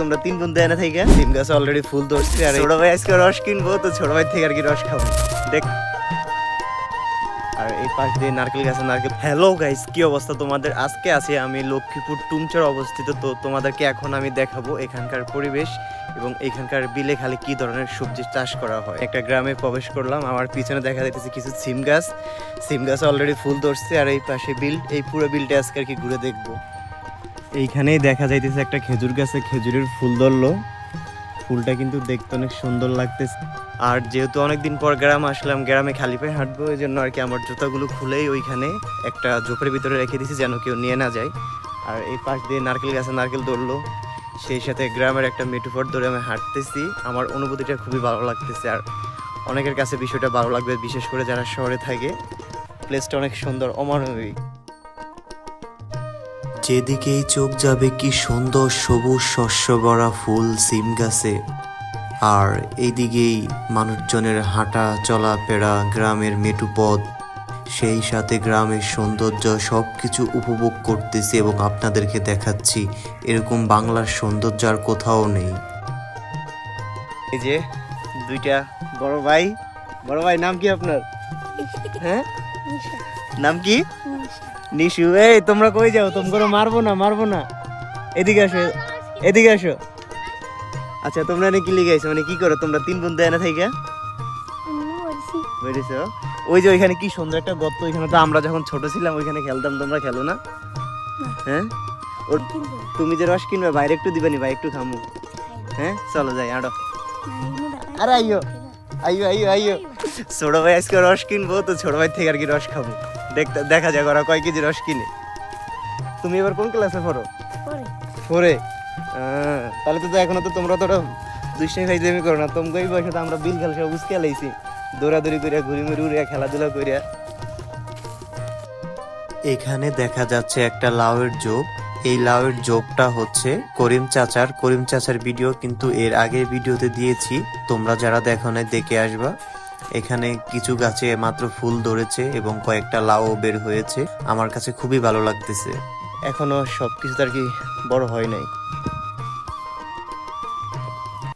তোমরা তিন বন্ধু এনে থেকে সিম গাছ অলরেডি ফুল ধরছে, আর ছোট ভাই আজকে রস কিনবো, তো ছোট ভাই থেকে আর কি রস খাব। দেখ। আর এই পাশ দিয়ে নারকেল নারকেল হ্যালো গাইস কি অবস্থা তোমাদের? আজকে আমি লক্ষ্মীপুর টুমচর অবস্থিত, তো তোমাদেরকে এখন আমি দেখাবো এখানকার পরিবেশ এবং এখানকার বিলে খালি কি ধরনের সবজি চাষ করা হয়। একটা গ্রামে প্রবেশ করলাম, আমার পিছনে দেখা যাইতেছে কিছু সিম গাছ। সিম গাছ অলরেডি ফুল ধরছে, আর এই পাশে বিল, এই পুরো বিলটা আজকে আর কি ঘুরে দেখব। এইখানেই দেখা যাইতেছে একটা খেজুর গাছে খেজুরের ফুল ধরলো। ফুলটা কিন্তু দেখতে অনেক সুন্দর লাগতেছে। আর যেহেতু অনেকদিন পর গ্রাম আসলাম, গ্রামে খালি পায়ে হাঁটবো এই জন্য আর কি আমার জুতাগুলো খুলেই ওইখানে একটা জোপের ভিতরে রেখে দিছি যেন কেউ নিয়ে না যায়। আর এই পাশ দিয়ে নারকেল গাছে নারকেল ধরলো। সেই সাথে গ্রামের একটা মেটুপট ধরে আমি হাঁটতেছি। আমার অনুভূতিটা খুবই ভালো লাগতেছে। আর অনেকের কাছে বিষয়টা ভালো লাগবে, বিশেষ করে যারা শহরে থাকে। প্লেসটা অনেক সুন্দর, অমানবিক। যেদিকেই চোখ যাবে কি সুন্দর সবুজ শস্য ভরা ফুল সিম গাছে। আর এইদিকেই মানুষজনের হাঁটা চলাফেরা গ্রামের মেটুপথ সেই সাথে গ্রামের সৌন্দর্য সব কিছু উপভোগ করতেছি এবং আপনাদেরকে দেখাচ্ছি। এরকম বাংলার সৌন্দর্য আর কোথাও নেই। এই যে দুইটা বড় ভাই। বড় ভাই নাম কি আপনার? হ্যাঁ? নাম কি? নিশু, এই, তোমরা কই যাও? তোমরা মারবো না মারবো না। এদিকে আসো এদিকে আসো। আচ্ছা তোমরা এনে কি লিগাইছো মানে কি করো? তোমরা তিন বন্ধু এনে থেকে বেরিয়েছো ওই যে ওইখানে কি সুন্দর একটা গর্ত, ওইখানে তো আমরা যখন ছোট ছিলাম, ওইখানে খেলতাম। তোমরা খেলো না? হ্যাঁ? ওর তুমি যে রস কিনবে, বাইরে একটু দিবেনি, ভাই, একটু খামু। হ্যাঁ? চলো যাই, আড়ো। আরে আইয়ো আইয়ো আইয়ো আইয়ো। ছোট ভাই আজকে রস কিনবো, তো ছোট ভাই থেকে আর কি রস খাব। দেখতে দেখা যাক ওরা কয় কেজি রস কিনে। তুমি এবার কোন ক্লাসে পড়ো? ফোরে তাহলে তো এখনও তো তোমরা তো দুষ্টাই ফাইজলামি করো না। তোমাকে এই বয়সে তো আমরা বিল খেলা সব উস্কে লাইছি। দৌড়াদৌড়ি করিয়া ঘুরি মুড়ি উড়িয়া খেলাধুলা করিয়া। এখানে দেখা যাচ্ছে একটা লাউয়ের জোপ এই লাউয়ের জোপটা হচ্ছে করিম চাচার। করিম চাচার ভিডিও কিন্তু এর আগের ভিডিওতে দিয়েছি। তোমরা যারা দেখো না দেখে আসবা। এখানে কিছু গাছে মাত্র ফুল ধরেছে এবং কয়েকটা লাউ বের হয়েছে। আমার কাছে খুবই ভালো লাগতেছে। এখনও সব কিছু আর কি বড় হয় নাই।